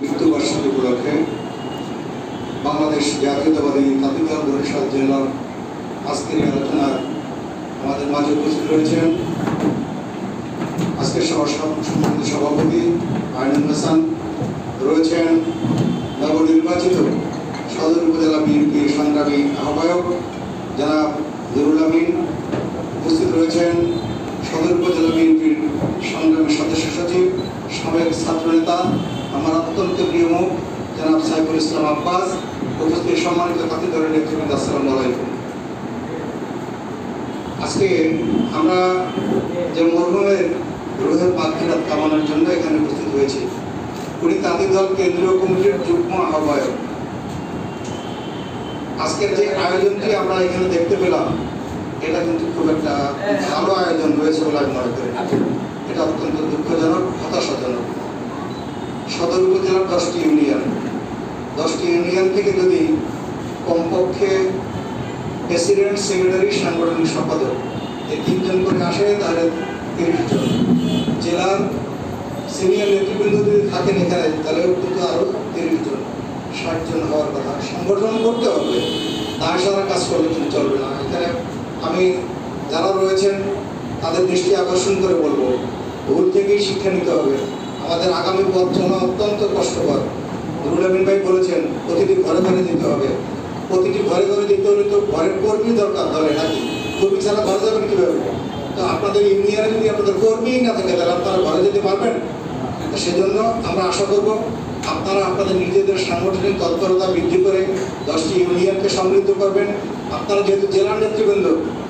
মৃত্যুবার্ষিকী উপলক্ষে বাংলাদেশ জাতীয়তাবাদী তাঁতিদল বরিশাল জেলার আজকের আলোচনার আমাদের মাঝে উপস্থিত রয়েছেন আজকের সম্মানিত সভাপতি আইনুল হাসান, রয়েছেন নবনির্বাচিত সদর উপজেলা বিএনপির সংগ্রামী আহ্বায়ক জনাব নুরুল আমিন, উপস্থিত রয়েছেন সদর উপজেলা বিএনপির ইসলাম আব্বাস, উপস্থিত সম্মানিত নেতৃবৃন্দ আলাইকুম। আজকে আমরা যে মরহুমের রোহের কামানোর জন্য এখানে উপস্থিত হয়েছি, উনি তাঁতি দল কেন্দ্রীয় কমিটির যুগ্ম আহ্বায়ক। আজকের যে আয়োজনটি আমরা এখানে দেখতে পেলাম, এটা কিন্তু খুব একটা ভালো আয়োজন হয়েছে বলে আমি মনে করি। এটা অত্যন্ত দুঃখজনক, হতাশাজনক। সদর উপজেলার দশটি ইউনিয়ন দশটি ইউনিয়ন থেকে যদি কমপক্ষে প্রেসিডেন্ট সেক্রেটারি সাংগঠনিক সম্পাদক এই তিনজন করে আসে, তাহলে তিরিশ জন। জেলার সিনিয়র নেতৃবৃন্দ যদি থাকেন এখানে তাহলে কিন্তু আরও তিরিশ জন, ষাট জন হওয়ার কথা। সংগঠন করতে হবে, তার সারা কাজ করলে কিন্তু চলবে না। এখানে আমি যারা রয়েছেন, তাদের দৃষ্টি আকর্ষণ করে বলব, ভুল থেকেই শিক্ষা নিতে হবে। আমাদের আগামী পথ অত্যন্ত কষ্টকর। রুল বলেছেন, প্রতিটি ঘরে ঘরে যেতে হবে। প্রতিটি ঘরে ঘরে যেতে হলে তো ঘরের কর্মী দরকার দলে নাকি? কর্মী ছাড়া ঘরে যাবেন কীভাবে? তো আপনাদের ইউনিয়নে যদি আপনাদের কর্মীই না থাকে, তাহলে আপনারা ঘরে যেতে পারবেন সেজন্য আমরা আশা করব আপনারা আপনাদের নিজেদের সাংগঠনিক তৎপরতা বৃদ্ধি করে দশটি ইউনিয়নকে সমৃদ্ধ করবেন। আপনারা যেহেতু জেলার নেতৃবৃন্দ,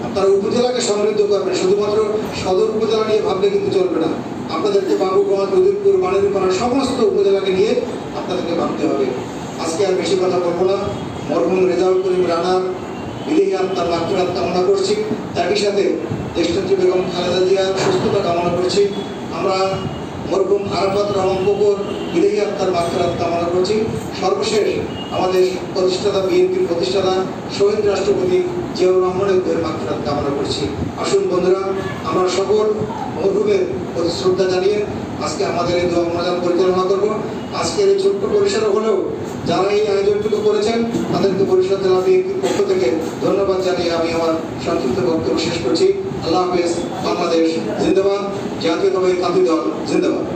আপনারা উপজেলাকে সমৃদ্ধ করবেন। শুধুমাত্র সদর উপজেলা নিয়ে ভাবলে কিন্তু চলবে না। আপনাদেরকে বাবুগঞ্জ, উদয়পুর বাণিজ্যপাড়া সমস্ত উপজেলাকে নিয়ে আপনাদেরকে ভাবতে হবে। আজকে আর বেশি কথা বলব না। মরহুম রেজাউল করিম রানার, বিদেহী আত্মার মাত্রাত কামনা করছি। একই সাথে জ্যেষ্ঠত্রী বেগম খালেদা জিয়ার সুস্থতা কামনা করছি। আমরা মরহুম আরাফাত রহমান বকুর বিদেহী আত্মার মাত্রাত কামনা করছি। সর্বশেষ আমাদের প্রতিষ্ঠাতা, বিএনপির প্রতিষ্ঠাতা, শহীদ রাষ্ট্রপতি জিয়াউর রহমানের উদ্যোগের মাত্রাত কামনা করছি। আসুন বন্ধুরা, আমরা সকল মরহুমের প্রতি শ্রদ্ধা জানিয়ে আজকে আমাদের এই দোয়া মোনাজাত পরিচালনা করব। আজকের এই ছোট্ট পরিসরে হলেও যারা এই আয়োজনটুকু করেছেন, তাদেরকে পরিষদ জেলা বিএনপির পক্ষ থেকে ধন্যবাদ জানিয়ে আমি আমার সংক্ষিপ্ত বক্তব্য শেষ করছি। আল্লাহ হাফেজ, বাংলাদেশ জিন্দাবাদ, জাতীয়তাবাদী কান্তি দল জিন্দাবাদ।